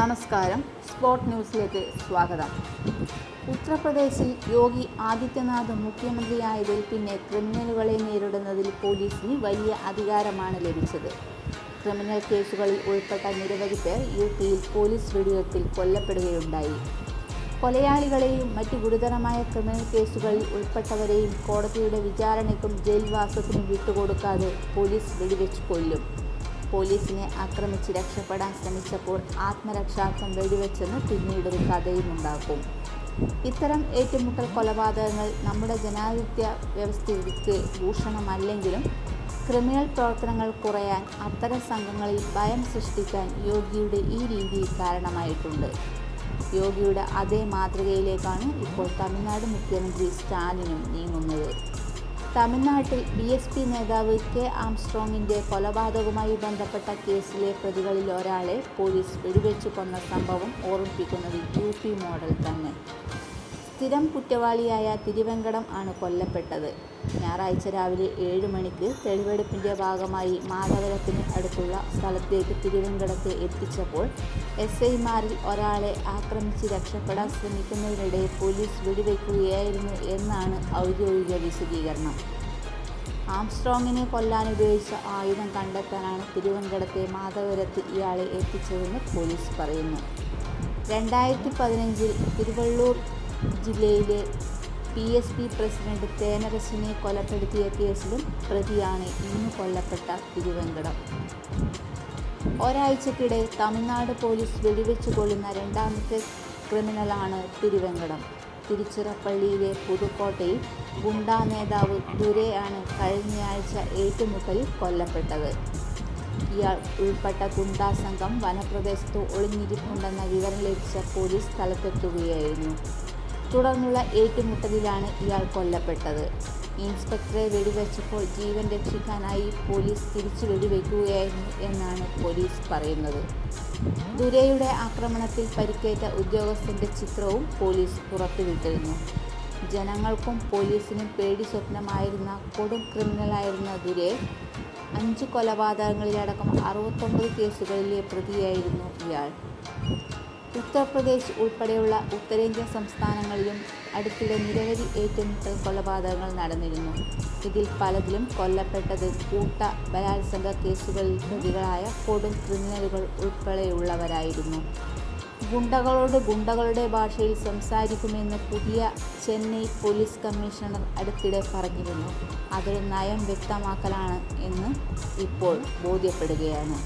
നമസ്കാരം. സ്പോർട്ട് ന്യൂസിലേക്ക് സ്വാഗതം. ഉത്തർപ്രദേശിൽ യോഗി ആദിത്യനാഥ് മുഖ്യമന്ത്രിയായതിൽ പിന്നെ ക്രിമിനലുകളെ നേരിടുന്നതിൽ പോലീസിന് വലിയ അധികാരമാണ് ലഭിച്ചത്. ക്രിമിനൽ കേസുകളിൽ ഉൾപ്പെട്ട നിരവധി പേർ യു പിയിൽ പോലീസ് വെടിവെപ്പിൽ കൊല്ലപ്പെടുകയുണ്ടായി. കൊലയാളികളെയും മറ്റ് ഗുരുതരമായ ക്രിമിനൽ കേസുകളിൽ ഉൾപ്പെട്ടവരെയും കോടതിയുടെ വിചാരണയ്ക്കും ജയിൽവാസത്തിനും വിട്ടുകൊടുക്കാതെ പോലീസ് വെടിവെച്ച് കൊല്ലും. പോലീസിനെ ആക്രമിച്ച് രക്ഷപ്പെടാൻ ശ്രമിച്ചപ്പോൾ ആത്മരക്ഷാർത്ഥം വെടിവെച്ചെന്ന് പിന്നീടൊരു കഥയുമുണ്ടാക്കും ഇത്തരം ഏറ്റുമുട്ടൽ കൊലപാതകങ്ങൾ നമ്മുടെ ജനാധിപത്യ വ്യവസ്ഥയ്ക്ക് ഭൂഷണമല്ലെങ്കിലും ക്രിമിനൽ പ്രവർത്തനങ്ങൾ കുറയാൻ അത്തരം സംഘങ്ങളിൽ ഭയം സൃഷ്ടിക്കാൻ യോഗിയുടെ ഈ രീതി കാരണമായിട്ടുണ്ട്. യോഗിയുടെ അതേ മാതൃകയിലേക്കാണ് ഇപ്പോൾ തമിഴ്നാട് മുഖ്യമന്ത്രി സ്റ്റാലിനും നീങ്ങുന്നത്. തമിഴ്നാട്ടിൽ ബി എസ് പി നേതാവ് കെ ആംസ്ട്രോങ്ങിന്റെ കൊലപാതകവുമായി ബന്ധപ്പെട്ട കേസിലെ പ്രതികളിൽ ഒരാളെ പോലീസ് വെടിവെച്ച് കൊന്ന സംഭവം ഓർമ്മിപ്പിക്കുന്നത് യു പി മോഡൽ തന്നെ. സ്ഥിരം കുറ്റവാളിയായ തിരുവെങ്കടം ആണ് കൊല്ലപ്പെട്ടത്. ഞായറാഴ്ച രാവിലെ ഏഴ് മണിക്ക് തെളിവെടുപ്പിന്റെ ഭാഗമായി മാധവരത്തിന് അടുത്തുള്ള സ്ഥലത്തേക്ക് തിരുവെങ്കടത്തെ എത്തിച്ചപ്പോൾ എസ് ഐമാരിൽ ഒരാളെ ആക്രമിച്ച് രക്ഷപ്പെടാൻ ശ്രമിക്കുന്നതിനിടെ പോലീസ് വെടിവെക്കുകയായിരുന്നു എന്നാണ് ഔദ്യോഗിക വിശദീകരണം. ആംസ്ട്രോങ്ങിനെ കൊല്ലാൻ ഉപയോഗിച്ച ആയുധം കണ്ടെത്താനാണ് തിരുവനന്തപുരത്തെ മാധവരത്ത് ഇയാളെ എത്തിച്ചതെന്ന് പോലീസ് പറയുന്നു. രണ്ടായിരത്തി പതിനഞ്ചിൽ തിരുവള്ളൂർ ജില്ലയിലെ പി എസ് പി പ്രസിഡന്റ് തേനരസിനെ കൊലപ്പെടുത്തിയ കേസിലും പ്രതിയാണ് ഇന്ന് കൊല്ലപ്പെട്ട തിരുവങ്കടം. ഒരാഴ്ചക്കിടെ തമിഴ്നാട് പോലീസ് വെടിവെച്ച് കൊള്ളുന്ന രണ്ടാമത്തെ ക്രിമിനലാണ് തിരുവങ്കടം. തിരുച്ചിറപ്പള്ളിയിലെ പുതുക്കോട്ടയിൽ ഗുണ്ടാ നേതാവ് ദുരെയാണ് കഴിഞ്ഞയാഴ്ച ഏറ്റുമുട്ടലിൽ കൊല്ലപ്പെട്ടത്. ഇയാൾ ഉൾപ്പെട്ട ഗുണ്ടാ സംഘം വനപ്രദേശത്ത് ഒളിഞ്ഞിരിപ്പുണ്ടെന്ന വിവരം ലഭിച്ച പോലീസ് സ്ഥലത്തെത്തുകയായിരുന്നു. തുടർന്നുള്ള ഏറ്റുമുട്ടലിലാണ് ഇയാൾ കൊല്ലപ്പെട്ടത്. ഇൻസ്പെക്ടറെ വെടിവെച്ചപ്പോൾ ജീവൻ രക്ഷിക്കാനായി പോലീസ് തിരിച്ചു വെടിവെക്കുകയായിരുന്നു എന്നാണ് പോലീസ് പറയുന്നത്. ദുരയുടെ ആക്രമണത്തിൽ പരിക്കേറ്റ ഉദ്യോഗസ്ഥന്റെ ചിത്രവും പോലീസ് പുറത്തുവിട്ടിരുന്നു. ജനങ്ങൾക്കും പോലീസിനും പേടി സ്വപ്നമായിരുന്ന കൊടും ക്രിമിനലായിരുന്ന ദുരെ അഞ്ച് കൊലപാതകങ്ങളിലടക്കം അറുപത്തൊമ്പത് കേസുകളിലെ പ്രതിയായിരുന്നു ഇയാൾ. ഉത്തർപ്രദേശ് ഉൾപ്പെടെയുള്ള ഉത്തരേന്ത്യൻ സംസ്ഥാനങ്ങളിലും അടുത്തിടെ നിരവധി ഏറ്റുമുട്ടൽ കൊലപാതകങ്ങൾ നടന്നിരുന്നു. ഇതിൽ പലതിലും കൊല്ലപ്പെട്ടത് കൂട്ട ബലാത്സംഗ കേസുകളിൽ പ്രതികളായ കൊടും ക്രിമിനലുകൾ ഉൾപ്പെടെയുള്ളവരായിരുന്നു. ഗുണ്ടകളോട് ഗുണ്ടകളുടെ ഭാഷയിൽ സംസാരിക്കുമെന്ന് പുതിയ ചെന്നൈ പോലീസ് കമ്മീഷണർ അടുത്തിടെ പറഞ്ഞിരുന്നു. അതൊരു നയം വ്യക്തമാക്കലാണ് എന്ന് ഇപ്പോൾ ബോധ്യപ്പെടുകയാണ്.